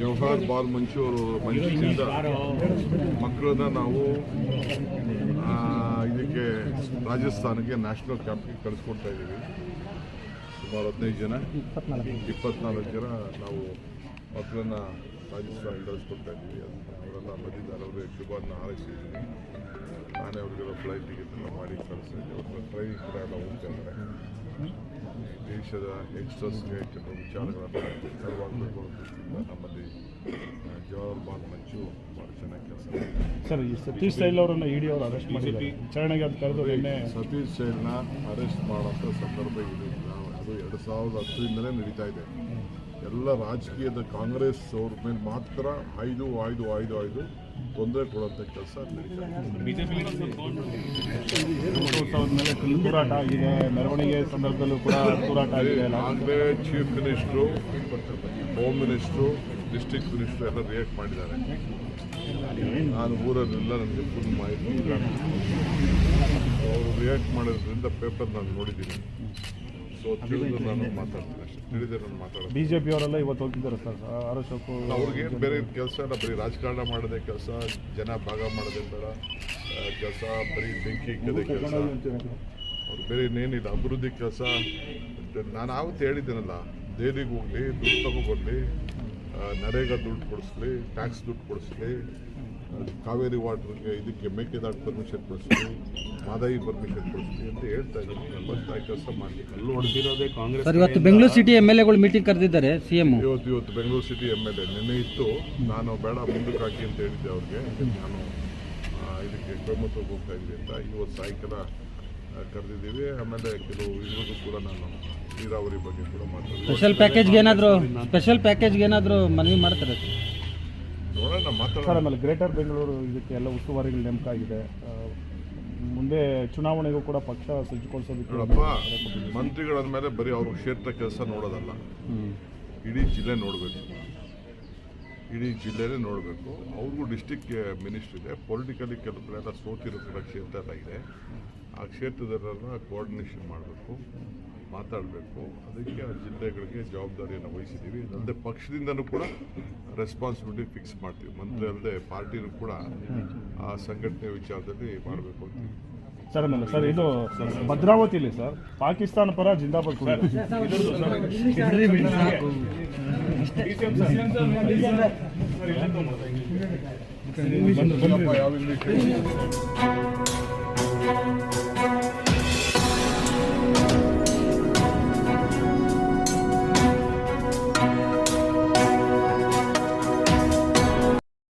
ಜವಾಹರ್ ಮಂಚು ಅವರು ಮಂಚೂರಿಂದ ಮಕ್ಕಳನ್ನ ನಾವು ಇದಕ್ಕೆ ರಾಜಸ್ಥಾನಕ್ಕೆ ನ್ಯಾಷನಲ್ ಕ್ಯಾಂಪ್ಗೆ ಕಳಿಸ್ಕೊಡ್ತಾ ಇದ್ದೀವಿ ಸುಮಾರು ಹದಿನೈದು ಜನ, ಇಪ್ಪತ್ನಾಲ್ಕು ಜನ ನಾವು ಮಕ್ಕಳನ್ನ ರಾಜಸ್ಥಾನ ಕಳಿಸ್ಕೊಡ್ತಾ ಇದ್ದೀವಿ ಅವರೆಲ್ಲ ಬಂದಿದ್ದಾರೆ, ಅವರಿಗೆ ಶುಭವನ್ನು ಹಾರೈಸಿದ್ದೀನಿ. ನಾನೇ ಅವ್ರಿಗೆಲ್ಲ ಫ್ಲೈಟ್ ಟಿಕೆಟ್ ಎಲ್ಲ ಮಾಡಿ ಕಳಿಸಿದ್ದೀನಿ ಅವ್ರ ಟ್ರೈನಿಂಗ್ ಕೂಡ ಎಲ್ಲ ಹೋಗ್ತಾ ಇದ್ದಾರೆ. ದೇಶದ ಯಂಗ್ಸ್ಟರ್ಸ್ಗೆ ಕೆಲವು ವಿಚಾರಗಳನ್ನು ಅನ್ನೋ ದೃಷ್ಟಿಯಿಂದ ನಮ್ಮಲ್ಲಿ ಜವಾಹರ್ ಬಾಲ್ ಮಂಚು ಭಾಳ ಚೆನ್ನಾಗಿ ಕೆಲಸ ಸರ್ ಈ ಸತೀಶ್ ಸೈಲ್ ಅವರನ್ನು ಇಡಿ ಅವರು ಅರೆಸ್ಟ್ ಮಾಡಿದ್ದಾರೆ ವಿಚಾರಣೆಗೆ ಅದು ಕರೆದು ನಿನ್ನೆ ಸತೀಶ್ ಸೈಲ್ನ ಅರೆಸ್ಟ್ ಮಾಡೋಂಥ ಸಂದರ್ಭ ಇದು ನಾವು ಅದು ಎರಡು ಸಾವಿರದ ಹತ್ತರಿಂದಲೇ ನಡೀತಾ ಇದೆ ಎಲ್ಲ ರಾಜಕೀಯದ ಕಾಂಗ್ರೆಸ್ ಅವ್ರ ಮೇಲೆ ಮಾತ್ರ ಆಯ್ದು ಆಯ್ದು ಆಯ್ದು ಆಯ್ದು ತೊಂದರೆ ಕೊಡುವಂಥ ಕೆಲಸ ನಡೀತಾ ಇದೆ ಉತ್ಸವದ ಮೇಲೆ ತೂರಾಟ ಆಗಿದೆ. ಮೆರವಣಿಗೆ ಸಂದರ್ಭದಲ್ಲೂ ಕೂಡ ತೂರಾಟ ಆಗಿದೆ. ಆಗಲೇ chief minister home minister district minister ಎಲ್ಲ ರಿಯಾಕ್ಟ್ ಮಾಡಿದ್ದಾರೆ. ನಾನು ಊರಲ್ಲೆಲ್ಲ ನನಗೆ ಫುಲ್ ಮಾಹಿತಿ ಅವರು ರಿಯಾಕ್ಟ್ ಮಾಡೋದ್ರಿಂದ ಪೇಪರ್ ನಾನು ನೋಡಿದ್ದೀನಿ. ಸೊ ತಿಳಿದು ನಾನು ಮಾತಾಡ್ತೀನಿ ಅಷ್ಟೇ. ಮಾತಾಡೋದು. ಇವತ್ತು ಹೋಗ್ತಿದ್ದಾರೆ ಸರ್. ಆರ್ ಅವ್ರಿಗೇನು ಬೇರೆ ಕೆಲಸ ಇಲ್ಲ ಬರೀ ರಾಜಕಾರಣ ಮಾಡದೆ ಕೆಲಸ ಜನ ಭಾಗ ಮಾಡೋದೇ ಬೇಡ ಕೆಲಸ ಬರೀ ಬೆಂಕಿ ಇಕ್ಕದೇ ಕೆಲಸ. ಅವ್ರು ಬೇರೆ ಇನ್ನೇನಿಲ್ಲ ಅಭಿವೃದ್ಧಿ ಕೆಲಸ. ನಾನು ಆವತ್ತು ಹೇಳಿದ್ದೀನಲ್ಲ ದೆಹಲಿಗೆ ಹೋಗಲಿ ದುಡ್ಡು ತಗೋಬರ್ಲಿ ನರೇಗಾ ದುಡ್ಡು ಕೊಡಿಸ್ಲಿ ಟ್ಯಾಕ್ಸ್ ದುಡ್ಡು ಕೊಡಿಸ್ಲಿ ಕಾವೇರಿ ವಾಟರ್ಗೆ ಇದಕ್ಕೆ ಮೇಕೆದಾಟು ಪರ್ಮಿಷನ್ ಕೊಡಿಸ್ತೀವಿ ಮಾದಾಯಿ ಪರ್ಮಿಷನ್ ಕೊಡಿಸ್ತೀವಿ ಅಂತ ಹೇಳ್ತಾ ಇದ್ದೀನಿ. ಕೆಲಸ ಮಾಡಲಿಕ್ಕೆ ಅಲ್ಲೂ ಹೊಡೆದಿರೋದೇ ಕಾಂಗ್ರೆಸ್ ಸರ್ ಇವತ್ತು ಬೆಂಗಳೂರು ಸಿಟಿ ಎಂ ಎಲ್ ಎಗಳು ಮೀಟಿಂಗ್ ಕರೆದಿದ್ದಾರೆ ಸಿ ಎಂ ಇವತ್ತು ಇವತ್ತು Bengaluru city M L A ನಿನ್ನೆ ಇತ್ತು. ನಾನು ಬೇಡ ಮುಂದಕ್ಕೆ ಹಾಕಿ ಅಂತ ಹೇಳಿದ್ದೆ ಅವ್ರಿಗೆ. ನಾನು ಇದಕ್ಕೆ ಕೊಯಮತ್ತೂರ್ಗೆ ಹೋಗ್ತಾ ಇದ್ವಿ ಅಂತ. ಇವತ್ತು ಸಾಯಂಕಾಲ ಕರೆದಿದ್ದೀವಿ. ಆಮೇಲೆ ಕೆಲವು ಇದ್ರದ್ದು ಕೂಡ ನಾನು ನೀರಾವರಿ ಬಗ್ಗೆ ಕೂಡ ಮಾತಾಡ್ತೀನಿ. ಸ್ಪೆಷಲ್ ಪ್ಯಾಕೇಜ್ಗೆ ಏನಾದರೂ ಸ್ಪೆಷಲ್ ಪ್ಯಾಕೇಜ್ಗೆ ಏನಾದರೂ ಮನವಿ ಮಾಡ್ತಾರೆ? ಸರ್ ಆಮೇಲೆ ಗ್ರೇಟರ್ ಬೆಂಗಳೂರು ಇದಕ್ಕೆ ಎಲ್ಲ ಉಸ್ತುವಾರಿಗಳು ನೇಮಕ ಆಗಿದೆ ಮುಂದೆ ಚುನಾವಣೆಗೂ ಕೂಡ ಪಕ್ಷ ಸಜ್ಜುಗೊಳಿಸೋದಕ್ಕೆ ನೋಡಪ್ಪ ಮಂತ್ರಿಗಳ ಮೇಲೆ ಬರೀ ಅವ್ರ ಕ್ಷೇತ್ರ ಕೆಲಸ ನೋಡೋದಲ್ಲ. ಇಡೀ ಜಿಲ್ಲೆ ನೋಡಬೇಕು. ಇಡೀ ಜಿಲ್ಲೆನೇ ನೋಡಬೇಕು. ಅವ್ರಿಗೂ ಡಿಸ್ಟಿಕ್ ಮಿನಿಸ್ಟ್ರ್ ಇದೆ. ಪೊಲಿಟಿಕಲಿ ಕೆಲವು ಕಡೆ ಎಲ್ಲ ಸೋತಿರೋ ಕೂಡ ಕ್ಷೇತ್ರ ಎಲ್ಲ ಇದೆ. ಆ ಕ್ಷೇತ್ರದಲ್ಲೆಲ್ಲ ಕೋಆರ್ಡಿನೇಷನ್ ಮಾಡಬೇಕು ಮಾತಾಡಬೇಕು. ಅದಕ್ಕೆ ಆ ಜಿಲ್ಲೆಗಳಿಗೆ ಜವಾಬ್ದಾರಿಯನ್ನು ವಹಿಸಿದ್ದೀವಿ. ಅಲ್ಲದೆ ಪಕ್ಷದಿಂದನೂ ಕೂಡ ರೆಸ್ಪಾನ್ಸಿಬಿಲಿಟಿ ಫಿಕ್ಸ್ ಮಾಡ್ತೀವಿ ಮಂತ್ರಿ ಅಲ್ಲದೆ ಪಾರ್ಟಿನೂ ಕೂಡ ಆ ಸಂಘಟನೆ ವಿಚಾರದಲ್ಲಿ ಮಾಡಬೇಕು ಅಂತ ಸರ್ ಆಮೇಲೆ ಸರ್ ಇದು ಭದ್ರಾವತಿಲಿ ಸರ್ ಪಾಕಿಸ್ತಾನ ಪರ ಜಿಂದಾಬಾದ್ ಕೂಡ ಯಾವ ಇಂಗ್ಲೀಷ್